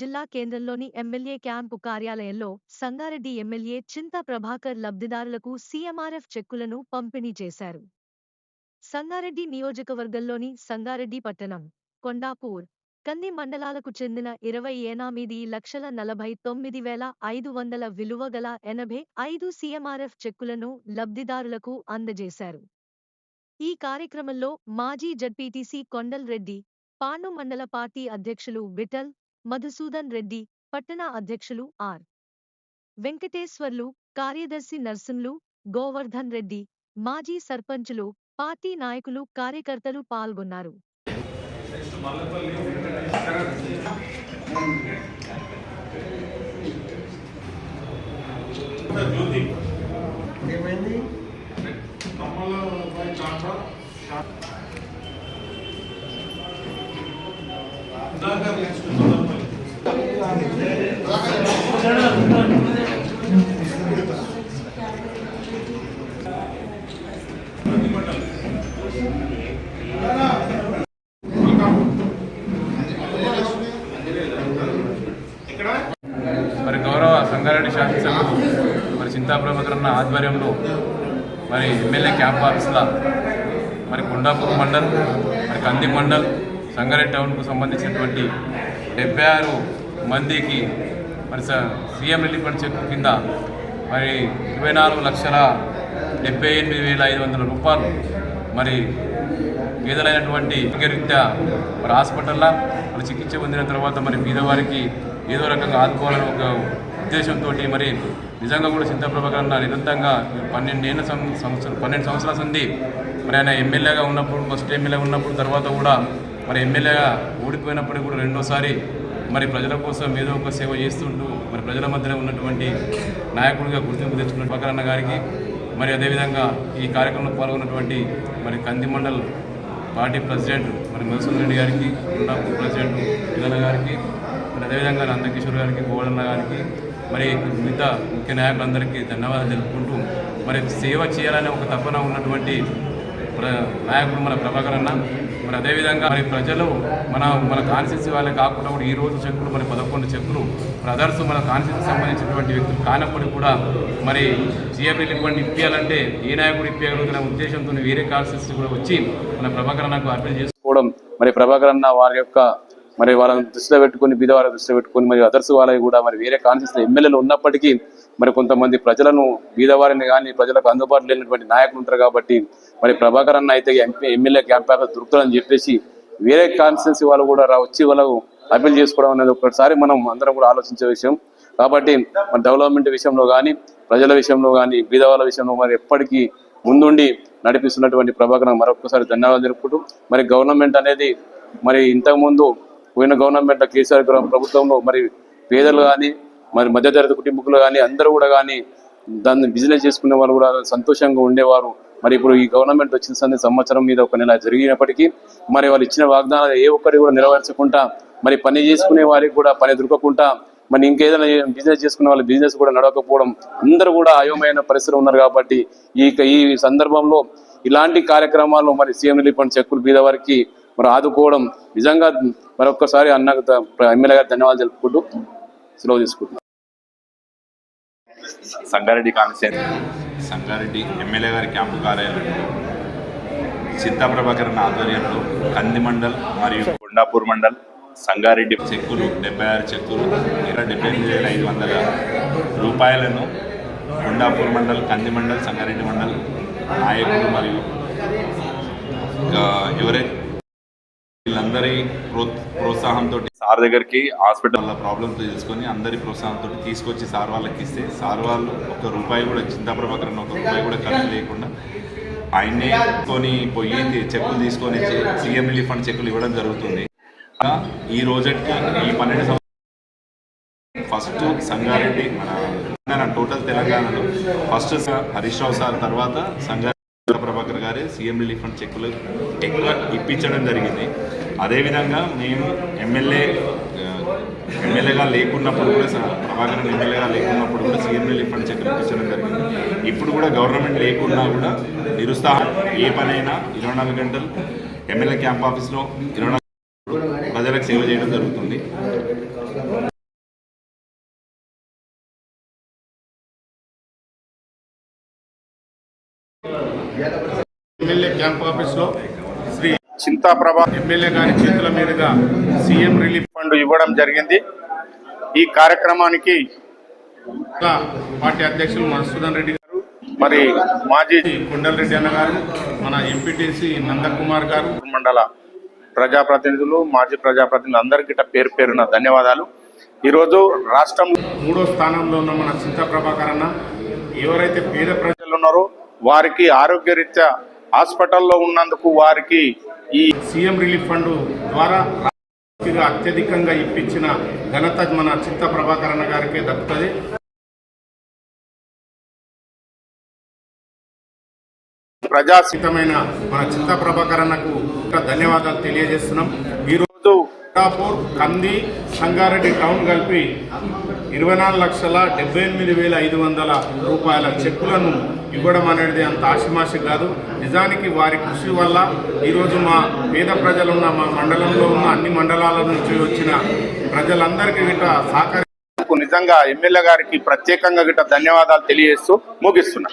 జిల్లా కేంద్రంలోని MLA camp కార్యాలయంలో సంగారెడ్డి ఎమ్మెల్యే చింతా ప్రభాకర్ లబ్ధిదారులకు సీఎంఆర్ఎఫ్ చెక్కులను పంపిణీ చేశారు. సంగారెడ్డి నియోజకవర్గంలోని సంగారెడ్డి పట్టణం కొండాపూర్ కంది మండలాలకు చెందిన ఇరవై ఎనిమిది లక్షల నలభై తొమ్మిది వేల ఐదు వందల విలువ గల ఎనభై ఐదు సీఎంఆర్ఎఫ్ చెక్కులను లబ్ధిదారులకు అందజేశారు. ఈ కార్యక్రమంలో మాజీ జడ్పీటీసీ కొండల్ రెడ్డి పాండు మండల పార్టీ అధ్యక్షులు విఠల్ మధుసూదన్ రెడ్డి పట్టణ అధ్యక్షులు ఆర్. వెంకటేశ్వర్లు కార్యదర్శి నర్సింలు గోవర్ధన్ రెడ్డి మాజీ సర్పంచులు పార్టీ నాయకులు కార్యకర్తలు పాల్గొన్నారు. జ్యోతి మరి గౌరవ సంగారెడ్డి శాసనసభ్యులు మరి చింతాప్రభకరణ ఆధ్వర్యంలో మరి ఎమ్మెల్యే క్యాంప్ ఆఫీసుల మరి కొండాపూర్ మండల్ మరి కంది మండల్ సంగారెడ్డి టౌన్కు సంబంధించినటువంటి డెబ్బై ఆరు మందికి మరి సీఎం రిలీఫ్ ఫండ్ చెక్ కింద మరి ఇరవై నాలుగు లక్షల డెబ్బై ఎనిమిది వేల ఐదు వందల రూపాయలు మరి పేదలైనటువంటి రీత్యా మరి హాస్పిటల్లో మరి చికిత్స పొందిన తర్వాత మరి పేదవారికి ఏదో రకంగా ఆదుకోవాలని ఒక ఉద్దేశంతో మరి నిజంగా కూడా చింతప్రభకరణ నిరంతరంగా పన్నెండేళ్ళ సంవత్సరం పన్నెండు సంవత్సరాల సంది మరి ఆయన ఎమ్మెల్యేగా ఉన్నప్పుడు ఫస్ట్ ఎమ్మెల్యే ఉన్నప్పుడు తర్వాత కూడా మరి ఎమ్మెల్యేగా ఓడిపోయినప్పటికీ కూడా రెండోసారి మరి ప్రజల కోసం ఏదో ఒక సేవ చేస్తుంటూ మరి ప్రజల మధ్యలో ఉన్నటువంటి నాయకుడిగా గుర్తింపు తెచ్చుకున్న ప్రభాకరన్న గారికి మరి అదేవిధంగా ఈ కార్యక్రమంలో పాల్గొన్నటువంటి మరి కంది మండల్ పార్టీ ప్రెసిడెంట్ మరి మధుసూదన్ రెడ్డి గారికి ఉండాపూర్ ప్రెసిడెంట్ పిల్లల గారికి మరి అదేవిధంగా నందకిషోర్ గారికి గోడన్న గారికి మరి మిగతా ముఖ్య నాయకులందరికీ ధన్యవాదాలు తెలుపుకుంటూ మరి సేవ చేయాలనే ఒక తపన ఉన్నటువంటి ప్ర నాయకుడు మన ప్రభాకర్ అన్న. మరి అదేవిధంగా మరి ప్రజలు మన మన కాన్స్టిట్యూన్సీ వాళ్ళే కాకుండా కూడా ఈ రోజు చెక్కులు మరి పదకొండు చెక్కులు బ్రదర్స్ మన కాన్స్టిట్యూన్సీ సంబంధించినటువంటి వ్యక్తులు కానప్పటికీ కూడా మరి సీఎం ఇవ్వండి ఇప్పించాలంటే ఏ నాయకుడు ఇప్పించగలుగుతున్న ఉద్దేశంతో వేరే కాన్స్టిట్యూన్సీ కూడా వచ్చి మన ప్రభాకర్ అన్నకు అప్పీల్ చేసుకోవడం మరి ప్రభాకర్ అన్న వారి యొక్క మరి వాళ్ళని దృష్టిలో పెట్టుకుని బీదవారి దృష్టిలో పెట్టుకుని మరి అదర్స్ వాళ్ళవి కూడా మరి వేరే కాన్స్టిట్యూన్సీ ఎమ్మెల్యేలు ఉన్నప్పటికీ మరి కొంతమంది ప్రజలను బీదవారిని కానీ ప్రజలకు అందుబాటులో లేనటువంటి నాయకులు ఉంటారు కాబట్టి మరి ప్రభాకర్ అన్న అయితే ఎంపీ ఎమ్మెల్యే క్యాంప్ దొరుకుతుందని చెప్పేసి వేరే కాన్స్టిట్యున్సీ వాళ్ళు కూడా వచ్చి వాళ్ళకు అప్పీల్ చేసుకోవడం అనేది ఒకసారి మనం అందరం కూడా ఆలోచించే విషయం. కాబట్టి మన డెవలప్మెంట్ విషయంలో కానీ ప్రజల విషయంలో కానీ బీదవాళ్ళ విషయంలో మరి ఎప్పటికీ ముందుండి నడిపిస్తున్నటువంటి ప్రభాకర్ మరొకసారి ధన్యవాదాలు జరుపుకుంటూ మరి గవర్నమెంట్ అనేది మరి ఇంతకుముందు పోయిన గవర్నమెంట్ కేసీఆర్ ప్రభుత్వంలో మరి పేదలు కానీ మరి మధ్యతరగతి కుటుంబకులు కానీ అందరూ కూడా కానీ దాన్ని బిజినెస్ చేసుకునే వాళ్ళు కూడా సంతోషంగా ఉండేవారు. మరి ఇప్పుడు ఈ గవర్నమెంట్ వచ్చిన సంది సంవత్సరం మీద ఒక నెల జరిగినప్పటికీ మరి వాళ్ళు ఇచ్చిన వాగ్దానాలు ఏ ఒక్కటి కూడా నెరవేర్చకుండా మరి పని చేసుకునే వారికి కూడా పని దొరకకుండా మరి ఇంకేదైనా బిజినెస్ చేసుకునే వాళ్ళు బిజినెస్ కూడా నడవకపోవడం అందరూ కూడా అయోమయమైన పరిస్థితులు ఉన్నారు కాబట్టి ఈ ఈ సందర్భంలో ఇలాంటి కార్యక్రమాలు మరి సీఎం రిలీఫ్ ఫండ్ చెక్కులు బీద వారికి మరి ఆదుకోవడం నిజంగా మరొక్కసారి అన్న ఎమ్మెల్యే గారు ధన్యవాదాలు తెలుపుకుంటూ సెలవు తీసుకుంటున్నాను. సంగారెడ్డి కాన్స్టిట్యూన్సీ సంగారెడ్డి ఎమ్మెల్యే గారి క్యాంపు కార్యాలయంలో చింతా ప్రభాకరన్ ఆధ్వర్యంలో కంది మండల్ మరియు కొండాపూర్ మండల్ సంగారెడ్డి చెక్కులు డెబ్బై ఆరు చెక్కులు ఇరవై డెబ్బై ఎనిమిది వేల ఐదు వందల రూపాయలను కొండాపూర్ మండల్ కంది మండల్ సంగారెడ్డి మండల్ నాయకులు మరియు ఎవరైతే వీళ్ళందరి ప్రో ప్రోత్సాహంతో సార్ దగ్గరికి హాస్పిటల్ ప్రాబ్లమ్తో తెలుసుకొని అందరి ప్రోత్సాహంతో తీసుకొచ్చి సార్ వాళ్ళకి ఇస్తే సార్ వాళ్ళు ఒక రూపాయి కూడా చింతా ఒక రూపాయి కూడా ఖర్చు లేకుండా ఆయన్నే కొని పోయి చెక్కులు తీసుకొని సీఎం రిలీఫ్ ఫండ్ చెక్కులు ఇవ్వడం జరుగుతుంది. ఈ రోజుకి ఈ పన్నెండు సంవత్సరాలు ఫస్ట్ సంగారెడ్డి మన టోటల్ తెలంగాణలో ఫస్ట్ హరీష్ రావు సార్ తర్వాత సంగారెడ్డి ప్రభాకర్ గారే సీఎం రిలీఫ్ ఫండ్ చెక్కులు ఎక్కువ ఇప్పించడం జరిగింది. అదేవిధంగా నేను ఎమ్మెల్యే ఎమ్మెల్యేగా లేకున్నప్పుడు కూడా ప్రభాకర్ ఎమ్మెల్యేగా లేకున్నప్పుడు కూడా సీఎం రిలీఫ్ చెక్ ఇప్పించడం జరిగింది. ఇప్పుడు కూడా గవర్నమెంట్ లేకున్నా కూడా నిరుత్సాహం ఏ పనైనా ఇరవై నాలుగు గంటలు ఎమ్మెల్యే క్యాంప్ ఆఫీస్లో ఇరవై ప్రజలకు సేవ చేయడం జరుగుతుంది. ఎమ్మెల్యే క్యాంప్ ఆఫీస్లో చింతాప్రభా ఎమ్మెల్యే గారి చేతుల మీదుగా సీఎం రిలీఫ్ ఫండ్ ఇవ్వడం జరిగింది. ఈ కార్యక్రమానికి పార్టీ అధ్యక్షులు మధుసూదన్ రెడ్డి గారు మరి మాజీ కొండలరెడ్డి అన్న గారు మన ఎంపీటీసీ నందకుమార్ గారు మండల ప్రజాప్రతినిధులు మాజీ ప్రజాప్రతినిధులు అందరికీ పేరు పేరున ధన్యవాదాలు. ఈరోజు రాష్ట్రం మూడో స్థానంలో ఉన్న మన చింతా ప్రభాకర్ అన్న ఎవరైతే పేద ప్రజలు ఉన్నారో వారికి ఆరోగ్యరీత్యా హాస్పిటల్లో ఉన్నందుకు వారికి ఈ సీఎం రిలీఫ్ ఫండ్ ద్వారా అత్యధికంగా ఇప్పించిన ఘనత మన చిత్త ప్రభాకరణ గారికే దక్కుతుంది. ప్రజాసితమైన మన చిత్త ప్రభాకరణకు ధన్యవాదాలు తెలియజేస్తున్నాం. ఈరోజు కోటాపూర్ కంది సంగారెడ్డి టౌన్ కలిపి ఇరవై నాలుగు లక్షల డెబ్బై ఎనిమిది వేల ఐదు వందల రూపాయల చెక్కులను ఇవ్వడం అనేది అంత ఆశమాషి కాదు. నిజానికి వారి కృషి వల్ల ఈరోజు మా పేద ప్రజలున్న మా మండలంలో ఉన్న అన్ని మండలాల నుంచి వచ్చిన ప్రజలందరికీ గిట్ట సహకరి నిజంగా ఎమ్మెల్యే గారికి ప్రత్యేకంగా గిట్ట ధన్యవాదాలు తెలియజేస్తూ ముగిస్తున్నా.